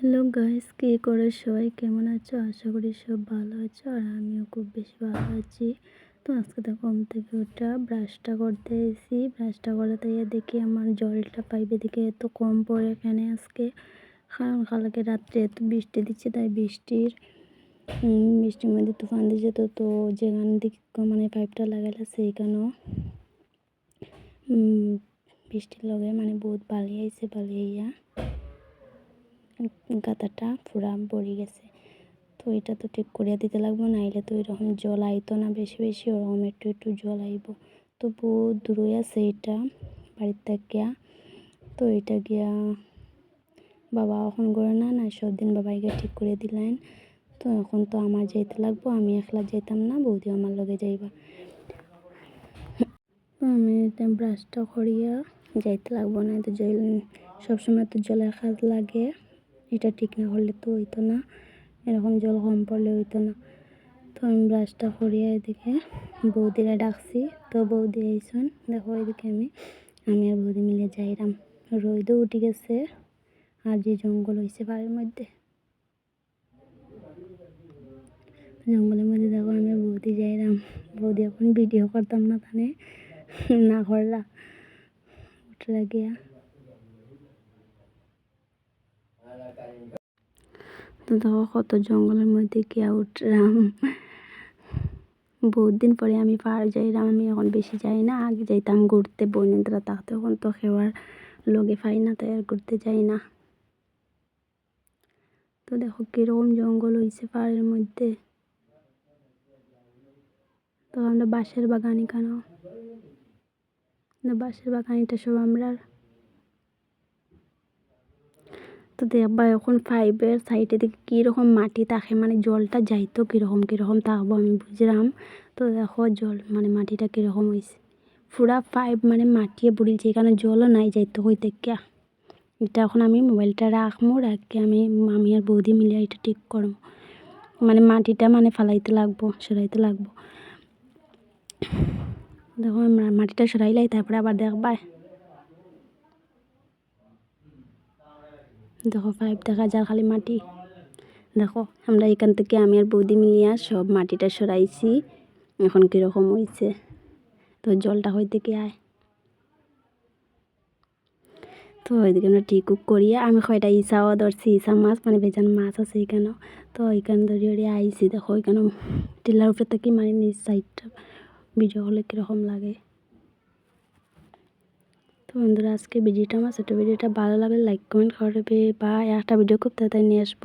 Hello guys কী করে সবাই? কেমন আছো? আশা করি সব ভালো আছো আর আমিও খুব বেশি ভালো আছি। তো আজকে তো ঘুম থেকে ওটা ব্রাশটা করতে এসেছি। ব্রাশটা করতে গিয়ে দেখি আমার জলটা পাইপে দিকে এত কম পড়ে এখানে আজকে। কারণ কালকে রাত্রে এত বৃষ্টি দিচ্ছে, তাই বৃষ্টির বৃষ্টির মধ্যে তুফান দিচ্ছে তো তো যেখান দিকে মানে পাইপটা লাগালে সেইখানেও বৃষ্টির লগে মানে বহুত বালি আইছে, বালি আইয়া। গাতাটা পুরা ভরে গেছে। তো এটা তো ঠিক করিয়া দিতে লাগবো, নাইলে তো এরকম জল আইতো না বেশি বেশি, ওরকম একটু একটু জল আইব। তো বহুত দূরে আছে এটা বাড়ির থেকে তো এটা গিয়া বাবা এখন করে না না সব দিন বাবাইকে ঠিক করে দিলেন। তো এখন তো আমার যাইতে লাগবো, আমি একলা যাইতাম না বৌদি আমার লগে যাইবা। তো আমি ব্রাশটা করিয়া যাইতে লাগবো না তো জল সবসময় তো জলের কাজ লাগে। এটা ঠিক না হলে তো হইতো না, এরকম জল কম পড়লে হইতো না। তো আমি ব্রাশটা করিয়া এদিকে বৌদিরা ডাকছি। তো বৌদি আইসন, দেখো এদিকে আমি আমি আর বৌদি মিলে যাইরাম। রোদও উঠে গেছে, আর যে জঙ্গল হয়েছে বাড়ির মধ্যে। জঙ্গলের মধ্যে দেখো আমি বৌদি যাইরাম। বৌদি এখন ভিডিও করতাম না তানে, না করলা। উঠে গিয়া। তো দেখো কত জঙ্গলের মধ্যে গিয়া উঠলাম। বহুত দিন পরে আমি পাহাড় যাইলাম, আমি এখন বেশি যাই না, আগে যাইতাম ঘুরতে বইনেন্দ্রা থাকতে এখন তো খেওয়ার লগে পাই না, তাই আর ঘুরতে যাই না। তো দেখো কীরকম জঙ্গল হয়েছে পাহাড়ের মধ্যে। তো আমরা বাঁশের বাগানি কেন বাঁশের বাগানিটা সব আমরা তো দেখবা এখন ফাইভের সাইডে দিকে কীরকম মাটি থাকে মানে জলটা যাইতো কীরকম কীরকম থাকব আমি বুঝলাম। তো দেখো জল মানে মাটিটা কীরকম হয়েছে পুরা ফাইভ মানে মাটিয়ে বুড়িলছে, এখানে জলও নাই যাইতো হই থেকে এটা এখন আমি মোবাইলটা রাখব রাখকে আমি আমি আর বৌদি মিলে এটা ঠিক করব মানে মাটিটা মানে ফালাইতে লাগবো, সরাইতে লাগবো। দেখো মাটিটা সরাইলাই, তারপরে আবার দেখবা। দেখো পাইপ দেখা যার খালি মাটি। দেখো, আমরা এখান থেকে আমি আর বৌদি মিলিয়া সব মাটিটা সরাইছি। এখন কীরকম হয়েছে তো জলটা হইতে কি আয়? তো ওইদিকে আমরা ঠিক করিয়া, আমি কয়টা ইসাও ধরছি, ইসা মাছ মানে বেজান মাছ আছে এখানেও। তো ওইখানে ধরে ধরে আইসি দেখো ওইখানে টিলার উপরে থেকে মানে নিজ সাইডটা ভিডিও হলে কীরকম লাগে? তো বন্ধুরা আজকে ভিডিওটা আমার ছোটো ভিডিওটা। ভালো লাগলে লাইক কমেন্ট করবে বা একটা ভিডিও খুব তাড়াতাড়ি নিয়ে আসব।